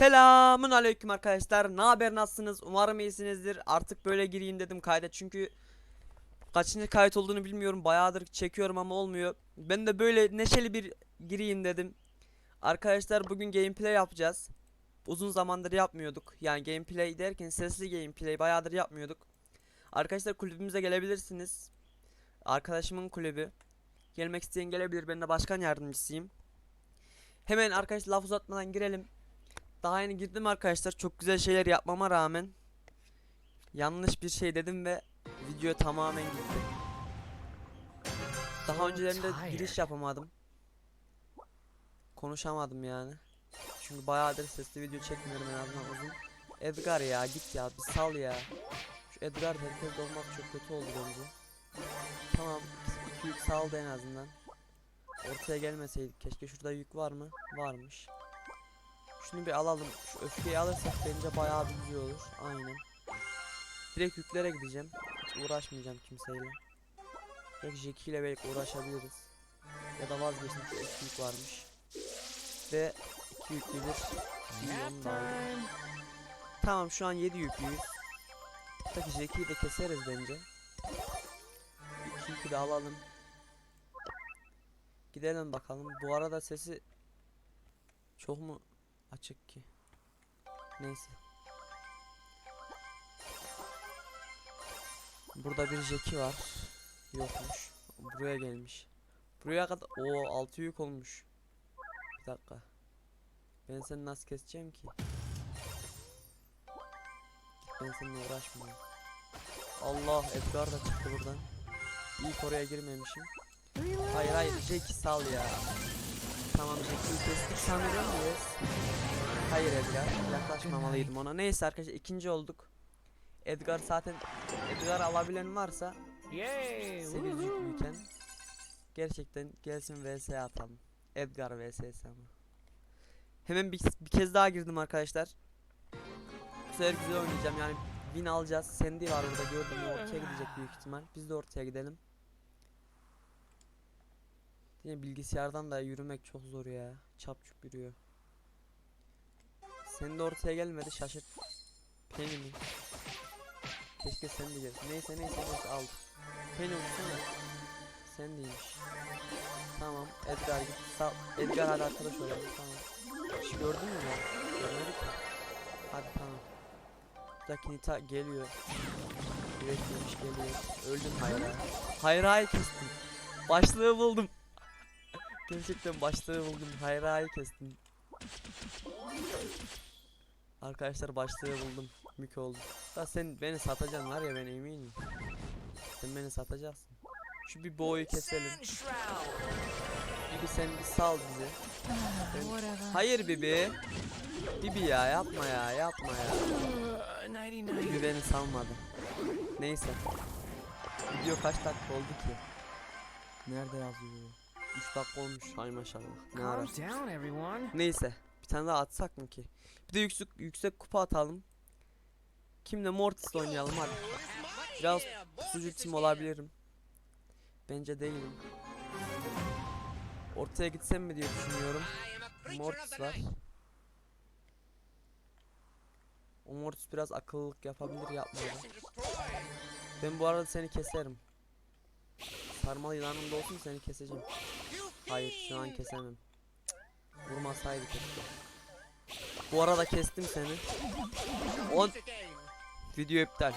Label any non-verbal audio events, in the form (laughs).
Selamun aleyküm arkadaşlar. Ne haber nasılsınız? Umarım iyisinizdir. Artık böyle gireyim dedim kayda çünkü kaçıncı kayıt olduğunu bilmiyorum. Bayağıdır çekiyorum ama olmuyor. Ben de böyle neşeli bir gireyim dedim. Arkadaşlar bugün gameplay yapacağız. Uzun zamandır yapmıyorduk. Yani gameplay derken sesli gameplay bayağıdır yapmıyorduk. Arkadaşlar kulübümüze gelebilirsiniz. Arkadaşımın kulübü. Gelmek isteyen gelebilir. Ben de başkan yardımcısıyım. Hemen arkadaşlar laf uzatmadan girelim. Daha yeni girdim arkadaşlar. Çok güzel şeyler yapmama rağmen yanlış bir şey dedim ve video tamamen gitti. Daha öncelerinde giriş yapamadım. Konuşamadım yani. Çünkü bayağıdır sesli video çekmiyorum en azından uzun. Edgar ya git ya bir sal ya. Şu Edgar herkes olmak çok kötü oldu bence. Tamam iki- iki yük saldı en azından. Ortaya gelmeseydik keşke şurada yük var mı? Varmış. Şunu bir alalım. Şu öfkeyi alırsak bence bayağı bir güzel olur. Aynen. Direkt yüklere gideceğim. Hiç uğraşmayacağım kimseyle. Direkt Jackie ile belki uğraşabiliriz. Ya da vazgeçtim şu iki yük varmış. Ve iki aldım. Tamam şu an 7 yüklüyüz. Buradaki Jackie'yi de keseriz bence. İki yükü de alalım. Gidelim bakalım. Bu arada sesi çok mu açık ki? Neyse. Burada bir Jackie var. Yokmuş. Buraya gelmiş. Buraya kadar o altı yük olmuş. Bir dakika. Ben seni nasıl keseceğim ki? Ben seninle uğraşmıyorum. Allah Edgar da çıktı buradan. İlk oraya girmemişim. Hayır hayır Jackie sal ya. Tamam Jackie'yi kestik sanırım yes. Hayır Edgar yaklaşmamalıydım ona. Neyse arkadaşlar ikinci olduk. Edgar zaten Edgar alabilen varsa! 8 yüklüyken gerçekten gelsin vs atalım. Edgar vs ama. Hemen bir, bir kez daha girdim arkadaşlar. Bu sefer güzel oynayacağım yani win alacağız. Sandy var burada gördüm ortaya gidecek büyük ihtimal. Biz de ortaya gidelim. Yine bilgisayardan da yürümek çok zor ya. Çapçuk yürüyor. Sen de ortaya gelmedi şaşırt. Penny Keşke sen de gelsin. Neyse neyse neyse al. Penny uçsana. Sen değilmiş. Tamam Edgar git. Sağ Edgar hadi arkadaş olalım tamam. Hiç gördün mü ben? Görmedik mi? Hadi tamam. Buradaki Nita geliyor. Üretmemiş geliyor. Öldüm hayra. Hayra'yı kestim. Başlığı buldum. (laughs) Gerçekten başlığı buldum. Hayra'yı kestim. Arkadaşlar başlığı buldum. Mük oldu. Da sen beni satacaksın var ya ben eminim. Sen beni satacaksın. Şu bir boğuyu keselim. Bibi sen bir sal bizi. Ben- Hayır Bibi. Bibi ya yapma ya yapma ya. Bibi beni salmadı. Neyse. Video kaç dakika oldu ki? Nerede yazıyor? 3 dakika olmuş hay maşallah. Ne ara? Neyse. Bir tane daha atsak mı ki? Bir de yüksek yüksek kupa atalım. Kimle Mortis'le oynayalım hadi. Biraz pusucu tim olabilirim. Bence değilim. Ortaya gitsem mi diye düşünüyorum. Mortis var. O Mortis biraz akıllılık yapabilir yapmadı. Ben bu arada seni keserim. Sarmalı yılanım da olsun seni keseceğim. Hayır şu an kesemem. Cık, Vurmasaydı keşke. Bu arada kestim seni. On video iptal.